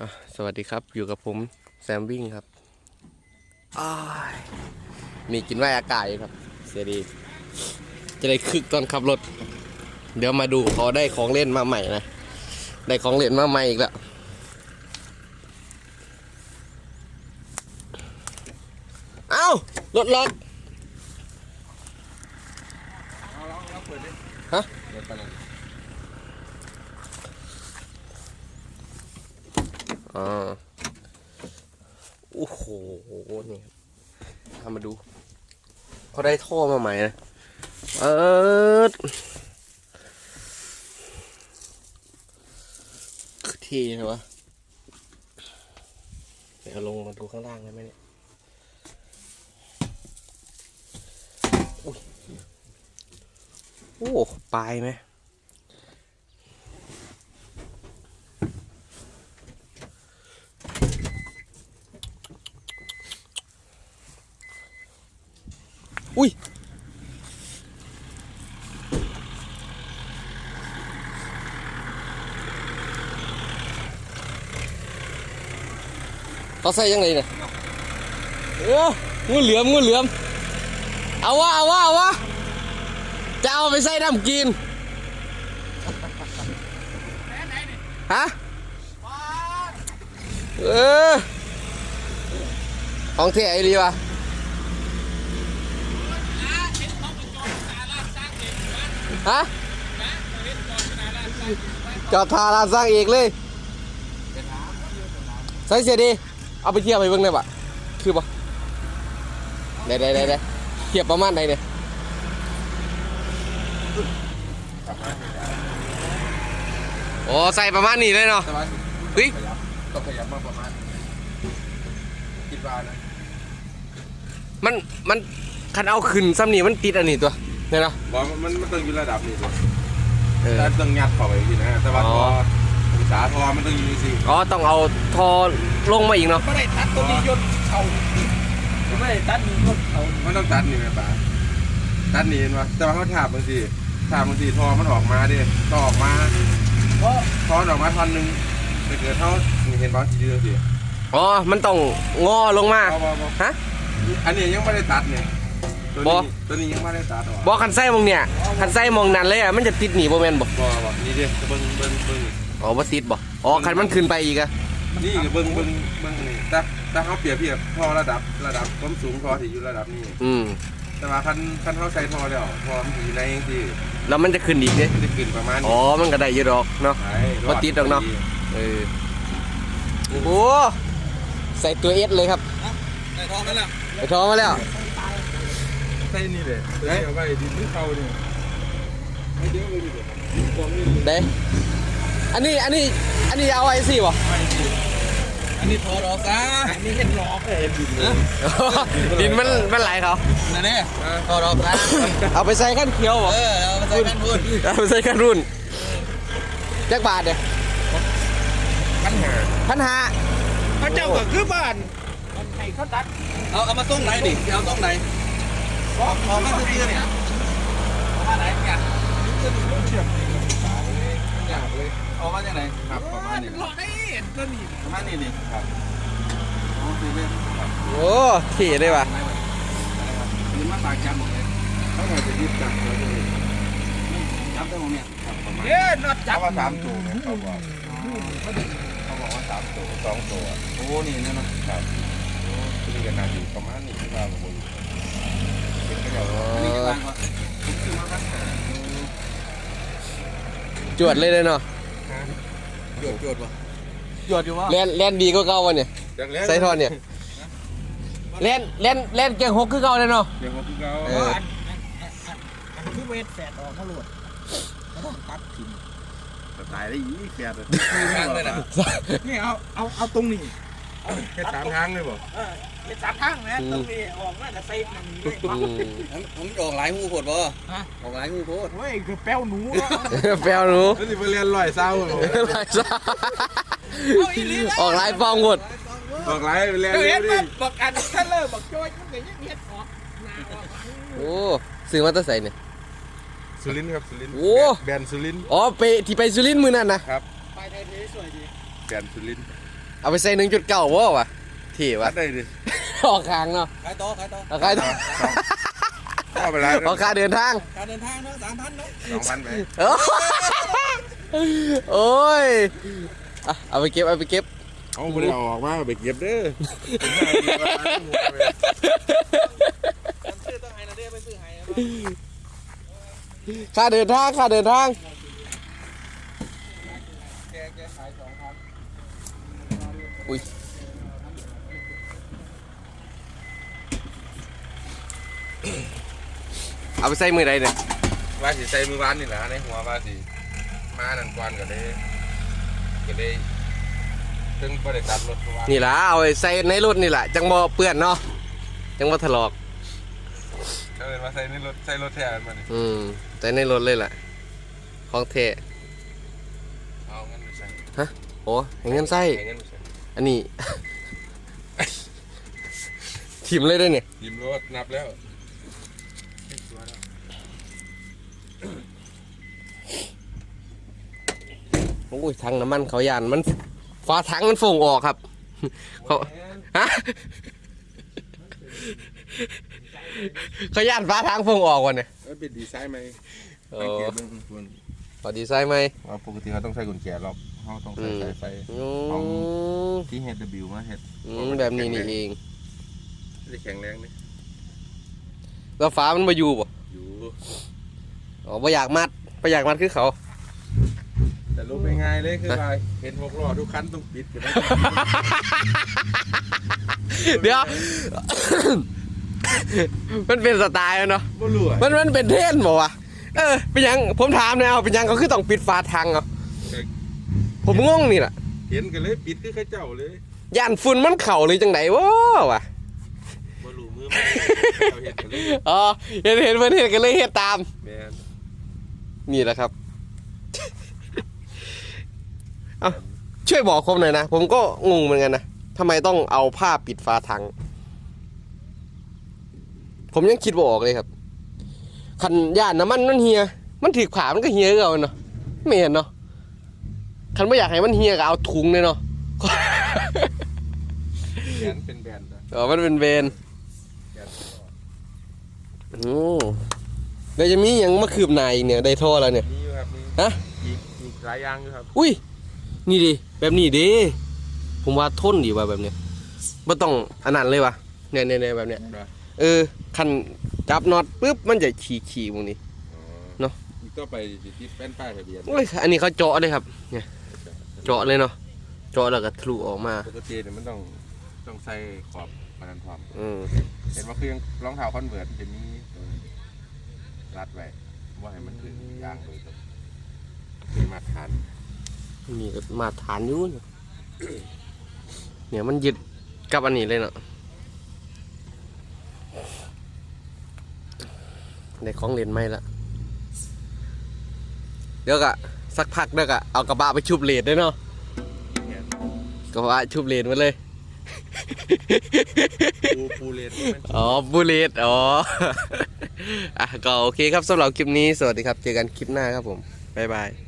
อะสวัสดีครับอยู่กับผมแซมวิ่งครับอ้ายมีกินไว้อากาศอยู่ครับ เสียดี จะได้คึกตอนขับรถ เดี๋ยวมาดูเขาได้ของเล่นมาใหม่นะ ได้ของเล่นมาใหม่อีกแล้วเอ้ารถล็อกฮะ อ่าโอ้โหนี่ครับทำมาดูเขาได้ท่อมาใหม่นะเออคือที่ใช่ปะเดี๋ยวเอาลงมาดูข้างล่างได้ไหมเนี่ยอุ๊ยโอ้ปลายไหม อุ้ยเขาใส่ยังไงเนี่ยเอองูเหลือมงูเหลือม เอาวะเอาวะเอาวะจะเอาไปใส่น้ำกินฮะเออของเท่ไอ้ดีวะ ฮะจอดทาลานสร้างเอกเลยใส่เสียดี เอาไปเทียบไปเบิ่งได้ปะคือปะได้ได้ได้ได้เทียบประมาณไหนเนี่ยโอ้ใส่ประมาณนี้เลยเนาะแต่ว่าเฮ้ยขยับต้องขยับมาประมาณคิดว่านะมันมันคันเอาขึ้นซ้ำนี่มันติดอันนี้ตัว เนี่ยเนาะบอกว่ามันมันต้องอยู่ระดับนี้เลยเออแต่ต้องยัดเข้าไปอีกนะแต่ว่าอ๋ทออองศาทอมันต้องอยู่สิอ๋อต้องเอาทอลงมาอีกเนาะไม่ได้ตัดตัวนี้ยนต์เขาไม่ได้ตัดนี้ยนต์เขามันต้องตัดนี่ไหมป้าตัดนี่เห็นปะแต่ว่าเขาถาบบางทีถาบบางทีทอมันออกมาดิต่อออกมาเพราะทอมันออกมาท่อนหนึงไปเกิดเท่านี่เห็นปะที่ยืดสิอ๋อมันต้องงอลงมาเอาบอบอฮะอันนี้ยังไม่ได้ตัดเนี่ย ตัวบ่ นี้ตัวนี้ยังไม่ได้ตัดออกบอกคันไส้มองเนี่ยคันไส้มองนั่นเลยอะมันจะติดหนีบ่แม่นบ่บอบอนี่ดิเบิ้งเบิ้งเบิ้งอ๋อบ่ติดบ่อ๋อคันมันขึ้นไปอีกอะนี่ก็เบิ้งเบิ้งเบิ้งนี่แต่แต่เขาเปรียบเทียบท่อระดับระดับความสูงท่อที่อยู่ระดับนี้ อืมแต่ว่าคันคันเขาใช้ท่อแล้วท่อมันอยู่ในที่แล้วมันจะขึ้นอีกเด้มันจะขึ้นประมาณอ๋อมันก็ได้เยอะดอกเนาะใช่บ่ติดหรอกเนาะ เออโอ้โหใส่ตัวเอสเลยครับในท้องนั่นแหละไปท้องมาแล้ว ใช่นี่เลยเฮ้ยเอาไปดินที่เขาเนี่ยไม่เดี๋ยวเลยดิของนี่เด้อันนี้อันนี้อันนี้เอาไว้สิบ่อันนี้ถอดออกซะอันนี้เห็นหลอกเลยดินมันมันไหลเขานั่นนี่ถอดออกซะเอาไปใส่ขั้นเขียวบ่เออเอาไปใส่กันพูดเอาไปใส่ขั้นรุ่นจักบาทเด้ปัญหาพันห้าพระเจ้าก็คือบ้านมันให้เขาตัดเอาเอามาส่งไหนดิเอาส่งไหน บอกบอกมาซื้อเนี่ยเอามาไหนเนี่ยอยากเลยเอามาจากไหนครับประมาณนี้หลอกได้เห็นก็นี่ประมาณนี้ดิครับเอาซื้อเลยครับโอ้เท่เลยว่ะนี่มันปากจำหมดเลยเขาอาจจะยึดจับแล้วจะจับได้หมดเนี่ยครับประมาณเอ๊ะน็อตจัเขาบว่าสามตัวเนี่ยเขาบอกเขาบอกว่าสามตัวสองตัวโอ้นี่เนี่ยนะครับนี่ก็น่าอยู่ประมาณนี้ที่ว่าผมเป็นก็เดี๋ยว นี่ก็ต่างว่าผมซื้อมาพันแปด จวดเลยเลยเนาะหยดหยดป่ะหยดอยู่วะแล่นแล่นดีก็เก่าวันเนี่ยจากแล้วใส่ทอนเนี่ยเล่นเล่นเล่นเก่งหกคือเก่าเลยเนาะเดี๋ยวผมเขาเอออันอันอันอันคือเวทแฝดออกมาโหลดแล้วต้องตัดทิ้ง ตายได้ยี่แปดทางเลยนะนี่เอา เอา เอาตรงนี้ แค่สามครั้งเลยบ่เออเป็นสามข้างนะตรงนี้ออกมาแต่ใส่หนังเลยอืมผมออกหลายหูโพดบ่ฮะออกหลายหูโพดเฮ้ยคือแป้วหนูอะแปลวหนูแล้วสิไปเรียนลอยเศร้าบ่ลายซ่าเอาอีหลีเลยออกลายฟองหมดบอกไรไปเรียนเดี๋ยวเร็เห็วนดิว่าบอกอันถ้าเลิกบอกโจ้ยมันก็ยังเห็นออกหน้าออกหลังโอ้ซื้อมาตั้งใส่เนี่ย สุรินทร์ครับสุรินทร์โอ้ แบรนด์สุรินทร์อ๋อไปที่ไปสุรินทร์มือนั่นนะไปไทยเทสวยดี แบรนด์สุรินทร์ เอาไปใส่หนึ่งจุดเก้าวะวะที่วะ ได้ดิออกทางเนาะขายต่อขายต่อเอาใครต่อเอาไปแล้วออกค่าเดินทางการเดินทางเนาะสามพันเนาะสองพันไปโอ้ยอะเอาไปเก็บเอาไปเก็บเอาไปเอาออกมาไปเก็บเด้อซื้อต้องให้นะเด้ไปซื้อให้นะค่าเดินทางค่าเดินทางแกแกขายสองพัน อุ้ยเอาไปใส่มือใดเนี่ยว่าสิใส่มือวานนี่แหละในหัวว่าสิมานั่นก่อนก็เลยก็เลยถึงบ่ได้ตัดรถเพราะว่านี่ล่ะเอาไปใส่ในรถนี่แหละจังบ่เปื้อนเนาะจังบ่ถลอกเขาเลยมาใส่ในรถใส่รถแทนมานี่อืมใส่ในรถเลยล่ะของเทเอาเงินไปใส่โอ้ให้เงินใส่ให้เงินไปใส่ อันนี้ ทิมเลยด้วยเนี่ยทีมรถนับแล้วโอ้ยถังน้ำมันเขายานมันฟ้าถังมันฟงออกครับ เขาฮะเขาย่านฟ้าถังฟงออกวะเนี่ยเอ้ยเป็นดีไซน์ไหมโอ้สังเกตเบิ่งคุณพอดีไซน์ไหมว่าปกติเขาต้องใช้กุญแจล็อก เขาต้องใช้สายไฟ อืของ มที่ HW มาเฮ็ดอืมแบบนี้นี่เองจะแข็งแรงนี่แล้วฟ้ามันมาอยู่ป่ะอยู่อ๋อไม่อยากมัดไม่อยากมัดคือเขา แต่รู้ไปง่ายเลยคือว่าเห็นหกล้อทุกคันต้องปิดอยู่นะเดี๋ยว มันเป็นสไตล์อะเนาะ บ่รู้อะมันมันเป็นเทรนด์บอกว่าวะ เออ เป็นหยัง ผมถามเนี่ยเอาเป็นหยังเขาคือต้องปิดฟ้าทางเอา ผมงงนี่แหละเห็นกันเลยปิดคือเขาเจ้าเลยย่านฝุ่นมันเข่าหรือจังไหนวะวะบ่รู้มือมันเขาเห็นกันเลยอ๋อเห็นเห็นเพื่อนเห็นกันเลยเฮ็ดตาม แม่นนี่แหละครับ เอาช่วยบอกผมหน่อยนะ ผมก็งงเหมือนกันนะทำไมต้องเอาผ้าปิดฟ้าถัง ผมยังคิดบ่ออกเลยครับ คันย่านน้ำมันมันเฮีย มันถือขามันก็เฮียเก่าเนาะไม่เห็นเนาะ คันไม่อยากให้มันเฮียก็เอาถุงเลยเนาะแขนเป็นแบนด์อะอ๋อมันเป็นเบนแขนโอ้เดี๋ยวจะมีอย่างมาคืบหนายอีกเนี่ยได้ท่อแล้วเนี่ยมีอยู่ครับมีฮะอีกอีกหลายอย่างอยู่ครับอุ้ย นี่ดิแบบนี้ดิผมว่าทนดีว่ะแบบเนี้ยไม่ต้องอันนั้นเลยวะเนี่ยเนี่ยเนี่ยแบบเนี้ยเออคันจับน็อตปุ๊บมันจะขี่ขี่ตรงนี้เนาะอีกต่อไปสิติดแป้นป้ายทะเบียน โอ้ยอันนี้เขาเจาะเลยครับเนี่ย เจาะเลยเนาะเจาะแล้วก็ทะลุออกมาปกติเนี่ยมันต้องต้องใส่ขอบมันนั้นพร้อมอืมเห็นว่าคือยังรองเท้าคอนเวิร์ตเห็นนี้รัดไว้ว่าให้มันถึงยางโดยตรงเป็นมาตรฐานนี่ก็มาฐานอยู่เนี่ยเนี่ยมันยึดกับอันนี้เลยเนาะในของเล่นไม่ละเดี๋ยวก็ สักพักเดี๋ยวก็เอากระบะไปชุบเลดด้วยเนาะกระบะชุบเลดมาเลย ปูปูเลนมันอ๋อบูเลตอ๋ออะก็โอเคครับสำหรับคลิปนี้สวัสดีครับ เจอกันคลิปหน้าครับผม บ๊ายบาย